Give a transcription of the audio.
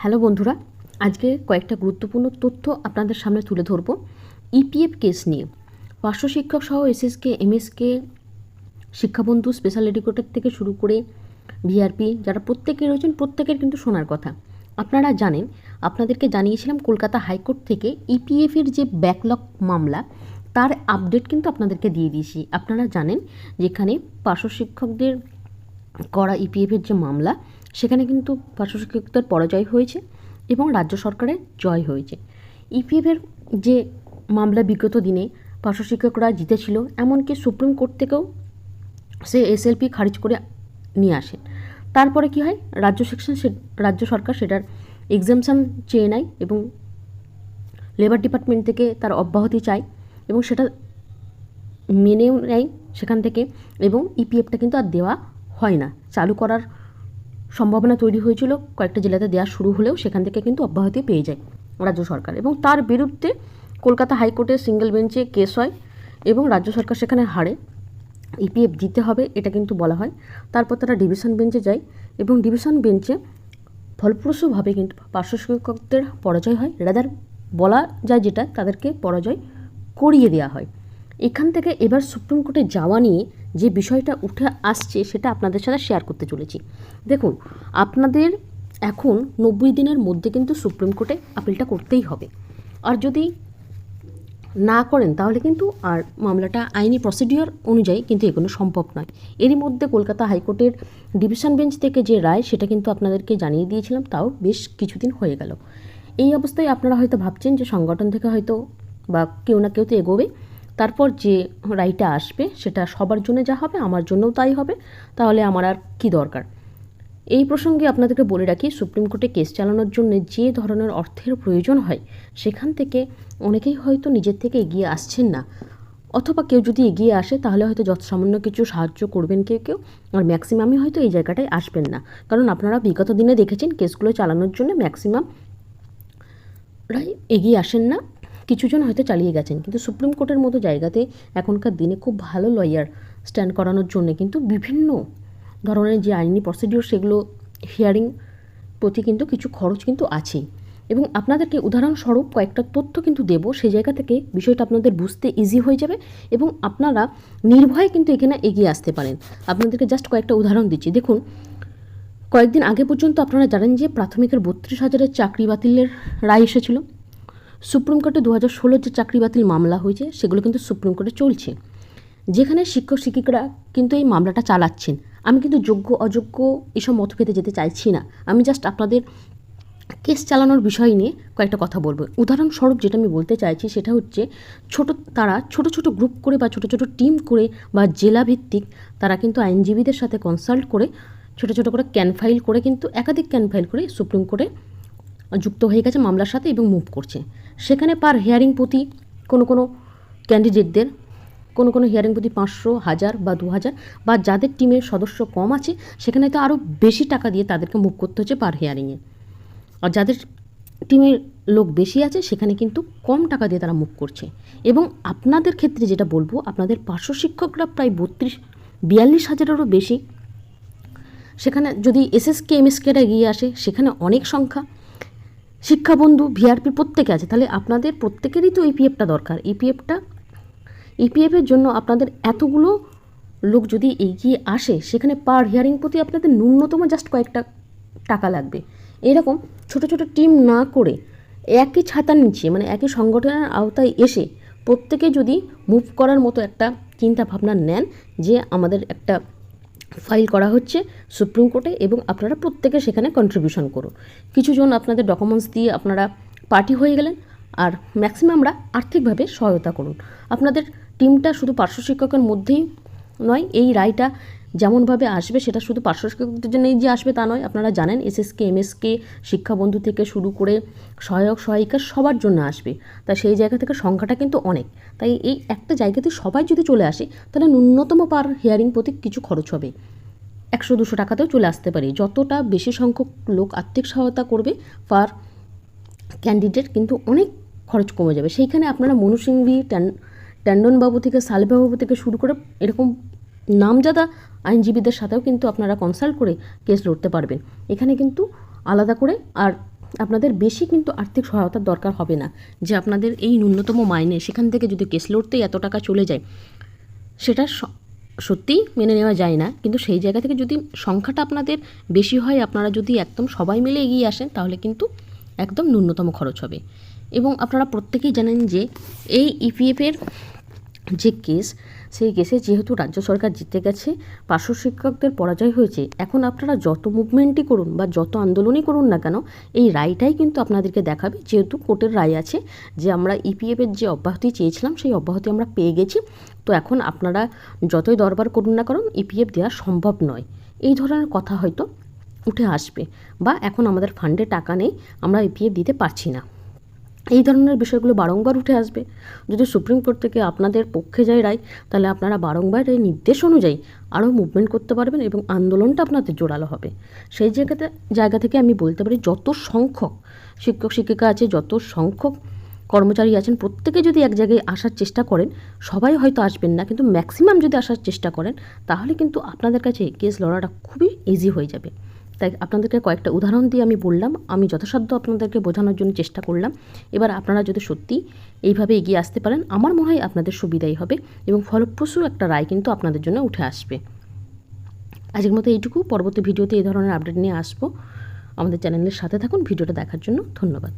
Hello বন্ধুরা, আজকে কয়েকটা গুরুত্বপূর্ণ তথ্য আপনাদের সামনে তুলে ধরব। ইপিএফ কেস নিয়ে। পার্শ্ব শিক্ষক সহ এসএসকে এমএসকে শিক্ষাবন্ধু স্পেশাল এডুকেটর থেকে শুরু করে ভিআরপি যারা প্রত্যেকে রয়েছেন, প্রত্যেকের কিন্তু শোনার কথা। আপনারা জানেন, আপনাদেরকে জানিয়েছিলাম কলকাতা হাইকোর্ট থেকে ইপিএফের যে ব্যাকলগ মামলা, তার আপডেট কিন্তু আপনাদেরকে দিয়ে দিয়েছি। আপনারা জানেন, যেখানে পার্শ্ব শিক্ষকদের করা ইপিএফের যে মামলা সেখানে কিন্তু পার্শ্ব শিক্ষকদের পরাজয় হয়েছে এবং রাজ্য সরকারের জয় হয়েছে। ইপিএফের যে মামলা বিগত দিনে পার্শ্ব শিক্ষকরা জিতেছিল, এমনকি সুপ্রিম কোর্ট থেকেও সে এসএলপি খারিজ করে নিয়ে আসেন তারপরে কি হয়? রাজ্য সেকশন রাজ্য সরকার সেটার এক্সামশান চেয়ে নেয় এবং লেবার ডিপার্টমেন্ট থেকে তার অব্যাহতি চায় এবং সেটা মেনেও নেয় সেখান থেকে এবং ইপিএফটা কিন্তু আর দেওয়া হয় না। চালু করার সম্ভাবনা তৈরি হয়েছিল কয়েকটা জেলাতে দেওয়া শুরু হলেও সেখান থেকে কিন্তু অব্যাহতি পেয়ে যায় রাজ্য সরকার। এবং তার বিরুদ্ধে কলকাতা হাইকোর্টের সিঙ্গেল বেঞ্চে কেস হয় এবং রাজ্য সরকার সেখানে হারে। ইপিএফ দিতে হবে, এটা কিন্তু বলা হয়। তারপর তারা ডিভিশন বেঞ্চে যায় এবং ডিভিশন বেঞ্চে ফলপ্রসূভাবে কিন্তু পার্শ্ব শিক্ষকদের পরাজয় হয়। রাদার বলা যায় যেটা, তাদেরকে পরাজয় করিয়ে দেওয়া হয়। এখান থেকে এবার সুপ্রিম কোর্টে যাওয়া নিয়ে যে বিষয়টা উঠে আসছে সেটা আপনাদের সাথে শেয়ার করতে চলেছি। দেখুন, আপনাদের এখন নব্বই দিনের মধ্যে কিন্তু সুপ্রিম কোর্টে আপিলটা করতেই হবে। আর যদি না করেন, তাহলে কিন্তু আর মামলাটা আইনি প্রসিডিওর অনুযায়ী কিন্তু এগুলো সম্ভব নয়। এরই মধ্যে কলকাতা হাইকোর্টের ডিভিশন বেঞ্চ থেকে যে রায়, সেটা কিন্তু আপনাদেরকে জানিয়ে দিয়েছিলাম, তাও বেশ কিছুদিন হয়ে গেল। এই অবস্থায় আপনারা হয়তো ভাবছেন যে সংগঠন থেকে হয়তো বা কেউ না কেউ তো এগোবে। তারপর যে রায়টা আসবে, সেটা সবার জন্য যা হবে, আমার জন্যও তাই হবে, তাহলে আমার আর কী দরকার? এই প্রসঙ্গে আপনাদেরকে বলে রাখি, সুপ্রিম কোর্টে কেস চালানোর জন্য যে ধরনের অর্থের প্রয়োজন হয়, সেখান থেকে অনেকেই হয়তো নিজের থেকে এগিয়ে আসছেন না। অথবা কেউ যদি এগিয়ে আসে, তাহলে হয়তো যত সামান্য কিছু সাহায্য করবেন কেউ কেউ, আর ম্যাক্সিমামই হয়তো এই জায়গাটায় আসবেন না। কারণ আপনারা বিগত দিনে দেখেছেন, কেসগুলো চালানোর জন্য ম্যাক্সিমাম রাই এগিয়ে আসেন না। কিছুজন হয়তো চালিয়ে গেছেন। কিন্তু সুপ্রিম কোর্টের মতো জায়গাতে এখনকার দিনে খুব ভালো লয়ার স্ট্যান্ড করানোর জন্য কিন্তু বিভিন্ন ধরনের যে আইনি প্রসিডিওর সেগুলো হিয়ারিং প্রতি কিন্তু কিছু খরচ কিন্তু আছেই। এবং আপনাদেরকে উদাহরণস্বরূপ কয়েকটা তথ্য কিন্তু দেব। সেই জায়গা থেকে বিষয়টা আপনাদের বুঝতে ইজি হয়ে যাবে এবং আপনারা নির্ভয়ে কিন্তু এখানে এগিয়ে আসতে পারেন। আপনাদেরকে জাস্ট কয়েকটা উদাহরণ দিচ্ছি। দেখুন, কয়েকদিন আগে পর্যন্ত আপনারা জানেন যে প্রাথমিকের বত্রিশ হাজারের চাকরি বাতিলের রায় এসেছিল। সুপ্রিম কোর্টে দু হাজার ষোলোর যে চাকরি বাতিল মামলা হয়েছে, সেগুলো কিন্তু সুপ্রিম কোর্টে চলছে। যেখানে শিক্ষক শিক্ষিকারা কিন্তু এই মামলাটা চালাচ্ছেন। আমি কিন্তু যোগ্য, অযোগ্য এসব মতভেদে যেতে চাইছি না। আমি জাস্ট আপনাদের কেস চালানোর বিষয় নিয়ে কয়েকটা কথা বলব। উদাহরণস্বরূপ যেটা আমি বলতে চাইছি, সেটা হচ্ছে ছোট, তারা ছোট ছোট গ্রুপ করে বা ছোট ছোট টিম করে বা জেলা ভিত্তিক তারা কিন্তু আইনজীবীদের সাথে কনসাল্ট করে ছোট ছোট করে ক্যান ফাইল করে কিন্তু একাধিক ক্যান ফাইল করে সুপ্রিম কোর্টে যুক্ত হয়ে গেছে মামলার সাথে এবং মুভ করছে। সেখানে পার হিয়ারিং প্রতি কোনো কোনো ক্যান্ডিডেটদের কোনো কোনো হিয়ারিং প্রতি পাঁচশো, হাজার বা দু হাজার বা যাদের টিমের সদস্য কম আছে, সেখানে তো আরও বেশি টাকা দিয়ে তাদেরকে মুভ করতে হচ্ছে পার হিয়ারিংয়ে আর যাদের টিমের লোক বেশি আছে, সেখানে কিন্তু কম টাকা দিয়ে তারা মুভ করছে। এবং আপনাদের ক্ষেত্রে যেটা বলব, আপনাদের পার্শ্ব শিক্ষকরা প্রায় বত্রিশ, বিয়াল্লিশ হাজারেরও বেশি। সেখানে যদি এসএসকে এমএসকেরা গিয়ে আসে, সেখানে অনেক সংখ্যা। শিক্ষাবন্ধু ভিআরপি প্রত্যেকে আছে। তাহলে আপনাদের প্রত্যেকেরই তো ইপিএফটা দরকার। ইপিএফটা ইপিএফের জন্য আপনাদের এতগুলো লোক যদি এগিয়ে আসে, সেখানে পার হিয়ারিং প্রতি আপনাদের ন্যূনতম জাস্ট কয়েকটা টাকা লাগবে। এরকম ছোট ছোট টিম না করে একই ছাতার নিচে মানে একই সংগঠনের আওতায় এসে প্রত্যেকে যদি মুভ করার মতো একটা চিন্তা ভাবনা নেন, যে আমাদের একটা ফাইল করা হচ্ছে সুপ্রিম কোর্টে এবং আপনারা প্রত্যেকে সেখানে কন্ট্রিবিউশন করুন। কিছুজন আপনাদের ডকুমেন্টস দিয়ে আপনারা পার্টি হয়ে গেলেন আর ম্যাক্সিমামরা আর্থিকভাবে সহায়তা করুন। আপনাদের টিমটা শুধু পার্শ্ব শিক্ষকের মধ্যেই নয়, এই রায়টা যেমনভাবে আসবে, সেটা শুধু পার্শ্ব শিক্ষকদের জন্যই যে আসবে তা নয়। আপনারা জানেন এসএসকে এমএসকে শিক্ষাবন্ধু থেকে শুরু করে সহায়ক, সহায়িকা সবার জন্য আসবে। তাই সেই জায়গা থেকে সংখ্যাটা কিন্তু অনেক। তাই এই একটা জায়গাতে সবাই যদি চলে আসে, তাহলে ন্যূনতম পার হিয়ারিং প্রতি কিছু খরচ হবে। একশো দুশো টাকাতেও চলে আসতে পারে। যতটা বেশি সংখ্যক লোক আর্থিক সহায়তা করবে পার ক্যান্ডিডেট কিন্তু অনেক খরচ কমে যাবে। সেইখানে আপনারা মনুসিংবি ট্যান্ডনবাবু থেকে সালবাবু থেকে শুরু করে এরকম নামজাদা আইনজীবীদের সাথেও কিন্তু আপনারা কনসাল্ট করে কেস লড়তে পারবেন। এখানে কিন্তু আলাদা করে আর আপনাদের বেশি কিন্তু আর্থিক সহায়তার দরকার হবে না। যে আপনাদের এই ন্যূনতম মাইনে, সেখান থেকে যদি কেস লড়তেই এত টাকা চলে যায়, সেটা সত্যিই মেনে নেওয়া যায় না। কিন্তু সেই জায়গা থেকে যদি সংখ্যাটা আপনাদের বেশি হয়, আপনারা যদি একদম সবাই মিলে এগিয়ে আসেন, তাহলে কিন্তু একদম ন্যূনতম খরচ হবে। এবং আপনারা প্রত্যেকেই জানেন যে এই ইপিএফের যে কেস সেই কেসে যেহেতু রাজ্য সরকার জিতে গেছে, পার্শ্ব শিক্ষকদের পরাজয় হয়েছে। এখন আপনারা যত মুভমেন্টই করুন বা যত আন্দোলনই করুন না কেন, এই রায়টাই কিন্তু আপনাদেরকে দেখাবে। যেহেতু কোর্টের রায় আছে যে আমরা ইপিএফের যে অব্যাহতি চেয়েছিলাম, সেই অব্যাহতি আমরা পেয়ে গেছি। তো এখন আপনারা যতই দরবার করুন না কারণ ইপিএফ দেওয়া সম্ভব নয়। এই ধরনের কথা হয়তো উঠে আসবে বা এখন আমাদের ফান্ডে টাকা নেই, আমরা ইপিএফ দিতে পারছি না। এই ধরনের বিষয়গুলো বারংবার উঠে আসবে। যদি সুপ্রিম কোর্ট থেকে আপনাদের পক্ষে যায় রায়, তাহলে আপনারা বারংবার এই নির্দেশ অনুযায়ী আরও মুভমেন্ট করতে পারবেন এবং আন্দোলনটা আপনাদের জোরালো হবে। সেই জায়গাতে, জায়গা থেকে আমি বলতে পারি যত সংখ্যক শিক্ষক, শিক্ষিকা আছে, যত সংখ্যক কর্মচারী আছেন, প্রত্যেকে যদি এক জায়গায় আসার চেষ্টা করেন, সবাই হয়তো আসবেন না। কিন্তু ম্যাক্সিমাম যদি আসার চেষ্টা করেন, তাহলে কিন্তু আপনাদের কাছে কেস লড়াটা খুবই ইজি হয়ে যাবে। তাই আপনাদেরকে কয়েকটা উদাহরণ দিয়ে আমি বললাম। আমি যথাসাধ্য আপনাদেরকে বোঝানোর জন্য চেষ্টা করলাম। এবার আপনারা যদি সত্যি এইভাবে এগিয়ে আসতে পারেন, আমার মনে হয় আপনাদের সুবিধাই হবে এবং ফলপ্রসূ একটা রায় কিন্তু আপনাদের জন্য উঠে আসবে। আজকের মতো এইটুকু। পরবর্তী ভিডিওতে এই ধরনের আপডেট নিয়ে আসব। আমাদের চ্যানেলের সাথে থাকুন। ভিডিওটা দেখার জন্য ধন্যবাদ।